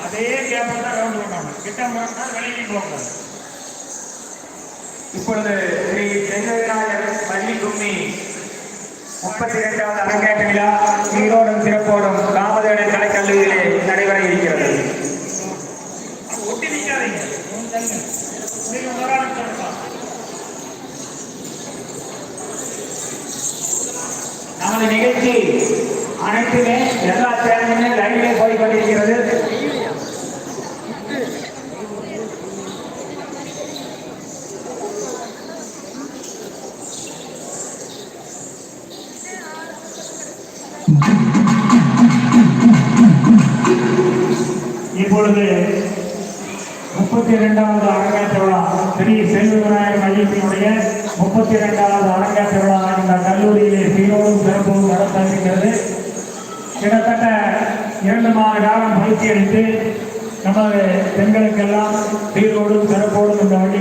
அதே கேப்பில் தான் ரவுண்டு பண்ணணும் கிட்ட போனா வெளியே போகக்கூடாது இப்பொழுது ஸ்ரீ செங்கவிநாயகர் பள்ளி கும்மி முப்பத்தி இரண்டாவது அரங்கேற்ற விழா சீரோடும் சிறப்போடும் நமது நிகழ்ச்சி அனைத்துமே எல்லா சேனலுமே லைனிலே போய் கொண்டிருக்கிறது இப்பொழுது முப்பத்தி இரண்டாவது அரங்கேற்ற விழா ஸ்ரீ செல்வ விநாயகர் மையத்தினுடைய முப்பத்தி இரண்டாவது அரங்கேற்ற விழா இந்த கல்லூரியிலே சீரோடும் சிறப்பும் நடத்திருக்கிறது கிட்டத்தட்ட இரண்டு மாத காலம் பயிற்சி அளித்து நமது பெண்களுக்கெல்லாம் சீரோடும் சிறப்போடும் இந்த வள்ளி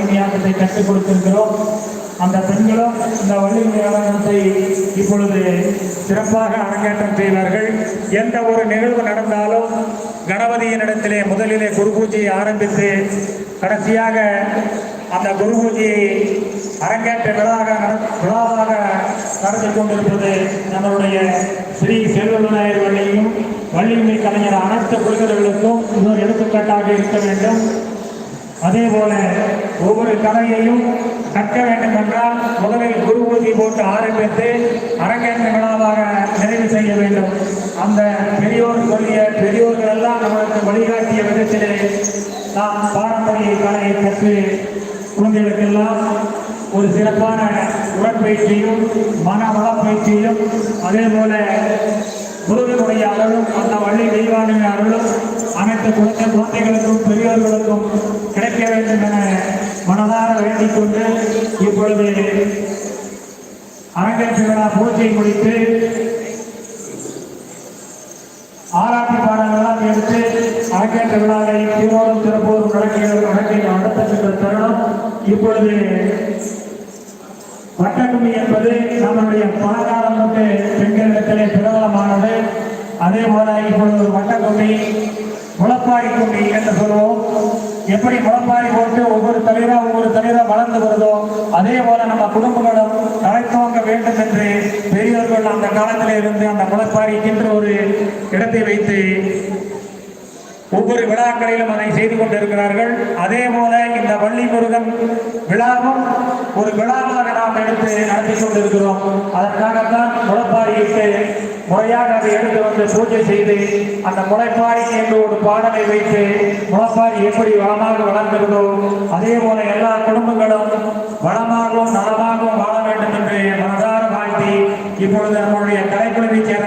கற்றுக் கொடுத்திருக்கிறோம். அந்த பெண்களும் இந்த வள்ளி இப்பொழுது சிறப்பாக அரங்கேற்றம் செய்வார்கள். எந்த ஒரு நிகழ்வு நடந்தாலும் கணபதியினிடத்திலே முதலிலே குரு பூஜையை ஆரம்பித்து கடைசியாக அந்த குரு பூஜையை அரங்கேற்ற விழாவாக விழாவாக நடத்தி கொண்டிருப்பது நம்மளுடைய ஸ்ரீ செல்வநாயர் வள்ளியும் வள்ளிமை கலைஞர் அனைத்து குழுக்களுக்கும் இது ஒரு எடுத்துக்காட்டாக இருக்க வேண்டும். அதே போல ஒவ்வொரு கலையையும் கற்க வேண்டும் என்றால் முதலில் குரு பூஜை போட்டு ஆரம்பித்து அரங்கேற்ற விழாவாக நிறைவு செய்ய வேண்டும். அந்த பெரியோர் சொல்லிய பெரியோர்கள் எல்லாம் நம்மளுக்கு வழிகாட்டிய விதத்திலே நாம் பாரம்பரிய கலையை கற்று குழந்தைகளுக்கெல்லாம் ஒரு சிறப்பான உடற்பயிற்சியும் மன வளப்பயிற்சியும் அதே போல முருகனுடைய அருளும் அந்த வள்ளி தெய்வானின் அருளும் அனைத்து குழந்தை குழந்தைகளுக்கும் பெரியவர்களுக்கும் கிடைக்க வேண்டும் என மனதார வேண்டிக் கொண்டு இப்பொழுது அரங்கேற்ற விழா பூஜை முடித்து ஆராய்ச்சி பாடங்கள்லாம் எடுத்து அரங்கேற்ற விழாவை சீரோடும் சிறப்போடும் நடக்க நடக்க நடத்துகின்ற தருணம் இப்பொழுது வட்டக்கும்மி என்பது நம்மளுடைய பணக்காரம் தொட்டு பெண்களிடத்திலே பிரபலமானது. அதே போல இப்பொழுது ஒரு வட்டக்கும்மி முளப்பாரி கும்மி என்று சொல்வோம். எப்படி முளப்பாரி போட்டு ஒவ்வொரு தலைவரும் ஒவ்வொரு தலைவரும் வளர்ந்து வருதோ அதே போல நம்ம குடும்பங்களும் தலைத்துவங்க வேண்டும் என்று பெரியவர்கள் அந்த காலத்திலே இருந்து அந்த என்ற ஒரு இடத்தை வைத்து ஒவ்வொரு விழாக்களிலும் அதை செய்து கொண்டிருக்கிறார்கள். அதே போல இந்த வள்ளி முருகன் விழாவும் ஒரு விழாவாக நாம் எடுத்து நடத்தி கொண்டிருக்கிறோம். அதற்காகத்தான் முளைப்பாரியிட்டு முறையாக அதை எடுத்து வந்து பூஜை செய்து அந்த முளைப்பாரி என்று ஒரு பாடலை வைத்து முளைப்பாரி எப்படி வளமாக வளர்கிறதோ அதே போல எல்லா குடும்பங்களும் வளமாகவும் நலமாகவும் வாழ வேண்டும் என்று மனதார வாழ்த்தி இப்பொழுது நம்முடைய கலைக்குழுவைச் சேர்ந்த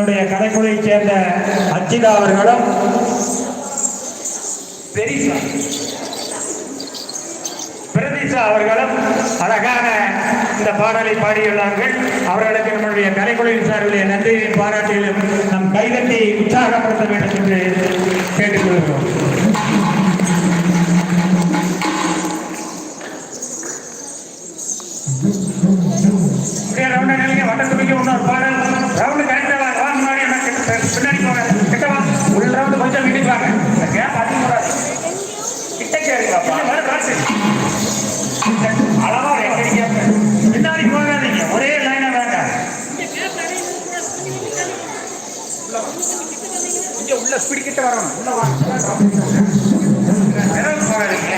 நம்மளுடைய கடைக்குழியைச் சேர்ந்த அச்சிதா அவர்களும் பெரிசா பிரதிஷா அவர்களும் அழகான இந்த பாடலை பாடியுள்ளார்கள். அவர்களுக்கு நம்முடைய கலைக்குழுவின் சார்பிலே நன்றியின் பாராட்டிலும் நம் கைதட்டி உற்சாகப்படுத்த வேண்டும் என்று கேட்டுக்கொள்கிறோம். அளவா ரெண்டடிக்கா பின்னாடி போகாதீங்க ஒரே லைனா வேண்டாம் உள்ள பிடிக்கிட்டு வரணும் உள்ள வாங்க போகாதீங்க